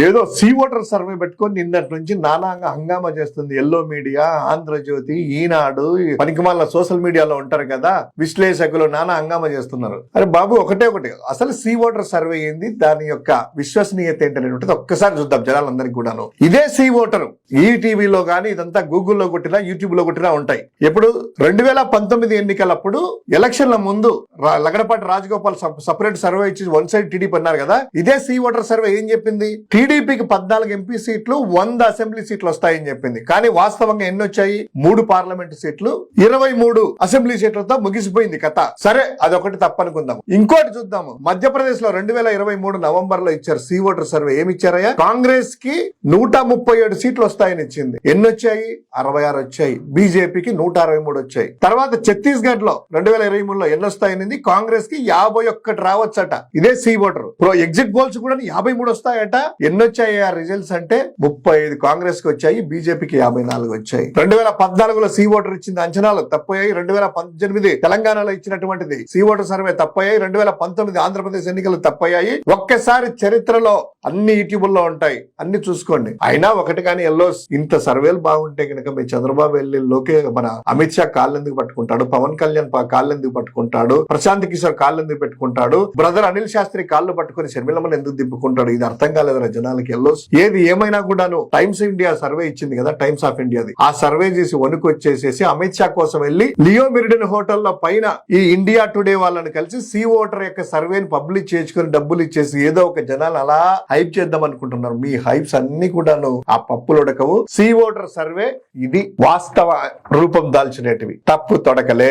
ఏదో see voter survey పెట్టుకొని నిన్నటి నుంచి నానాగా హంగామా చేస్తుంది ఎల్లో మీడియా ఆంధ్రజ్యోతి ఈనాడు పనికిమాల సోషల్ మీడియాలో ఉంటారు కదా విశ్లేషకులు నానా హంగామా చేస్తున్నారు. అరే బాబు ఒకటే ఒకటి అసలు సీ వాటర్ సర్వే ఏంది? దాని యొక్క విశ్వసనీయత ఏంటనేటువంటిది ఒక్కసారి చూద్దాం జనాలందరికీ కూడాను. ఇదే సీ వాటర్ ఈ టీవీలో గానీ ఇదంతా గూగుల్లో కొట్టినా యూట్యూబ్లో కొట్టినా ఉంటాయి. ఇప్పుడు రెండు వేల పంతొమ్మిది ఎన్నికలప్పుడు ఎలక్షన్ల ముందు లగడపాటి రాజగోపాల్ సపరేట్ సర్వే ఇచ్చి వన్ సైడ్ టీడీపీ అన్నారు కదా ఇదే సీ వాటర్ సర్వే ఏం చెప్పింది? టీడీపీకి పద్నాలుగు ఎంపీ సీట్లు వంద అసెంబ్లీ సీట్లు వస్తాయని చెప్పింది. కానీ వాస్తవంగా ఎన్ని వచ్చాయి? మూడు పార్లమెంట్ సీట్లు ఇరవై మూడు అసెంబ్లీ సీట్లతో ముగిసిపోయింది కథ. సరే అదొకటి తప్పనుకుందాం. ఇంకోటి చూద్దాము. మధ్యప్రదేశ్లో రెండు వేల ఇరవై మూడు నవంబర్లో ఇచ్చారు సి ఓటర్ సర్వే. ఏమి ఇచ్చారయ్యా? కాంగ్రెస్కి నూట ముప్పై ఏడు సీట్లు వస్తాయని ఇచ్చింది. ఎన్ని వచ్చాయి? అరవై ఆరు వచ్చాయి. బీజేపీకి నూట అరవై మూడు వచ్చాయి. తర్వాత ఛత్తీస్గఢ్లో రెండు వేల ఇరవై మూడులో ఎన్ని వస్తాయని కాంగ్రెస్కి యాభై ఒక్కటి రావచ్చట. ఇదే సి ఓటర్. ఎగ్జిట్ పోల్స్ కూడా యాభై మూడు వస్తాయట. ఎన్ని వచ్చాయి ఆ రిజల్ట్స్ అంటే ముప్పై ఐదు కాంగ్రెస్కి వచ్చాయి బీజేపీకి యాభై నాలుగు వచ్చాయి. రెండు వేల పద్నాలుగులో సీ ఓటర్ ఇచ్చింది అంచనాలు తప్పయ్యాయి రెండు వేల పద్దెనిమిది తెలంగాణలో ఇచ్చినటువంటిది. సీ ఓటర్ సర్వే తప్పయ్యాయి రెండు వేల పంతొమ్మిది ఆంధ్రప్రదేశ్ ఎన్నికలు తప్పయ్యాయి. ఒక్కసారి చరిత్రలో అన్ని యూట్యూబ్లో ఉంటాయి. అన్ని చూసుకోండి. అయినా ఒకటి కానీ ఎల్లో ఇంత సర్వేలు బాగుంటే కనుక మీ చంద్రబాబు వెళ్ళి లోకే మన అమిత్ షా కాళ్ళు ఎందుకు పట్టుకుంటాడు? పవన్ కళ్యాణ్ కాళ్ళు ఎందుకు పట్టుకుంటాడు? ప్రశాంత్ కిషోర్ కాళ్ళు ఎందుకు పెట్టుకుంటాడు? బ్రదర్ అనిల్ శాస్త్రి కాళ్ళు పట్టుకుని శర్మిలమ్మని ఎందుకు దిప్పుకుంటాడు ఇది అర్థం కాలేదురా జనాలకి ఎల్లో. ఏది ఏమైనా కూడాను టైమ్స్ ఇండియా సర్వే ఇచ్చింది కదా టైమ్స్ ఆఫ్ ఇండియాది. ఆ సర్వే చేసి వణుకు వచ్చేసేసి అమిత్ షా కోసం వెళ్ళి లియో మిరిడిన్ హోటల్లో పైన ఈ ఇండియా టుడే వాళ్ళని కలిసి సి ఓటర్ యొక్క సర్వేని పబ్లిష్ చేసుకుని డబ్బులు ఇచ్చేసి ఏదో ఒక జనాలు అలా హైప్ చేద్దాం అనుకుంటున్నారు. మీ హైప్స్ అన్ని కూడాను ఆ పప్పులు ఉడకవు. సి ఓటర్ సర్వే ఇది వాస్తవ రూపం దాల్చినటివి. తప్పు తొడకలే.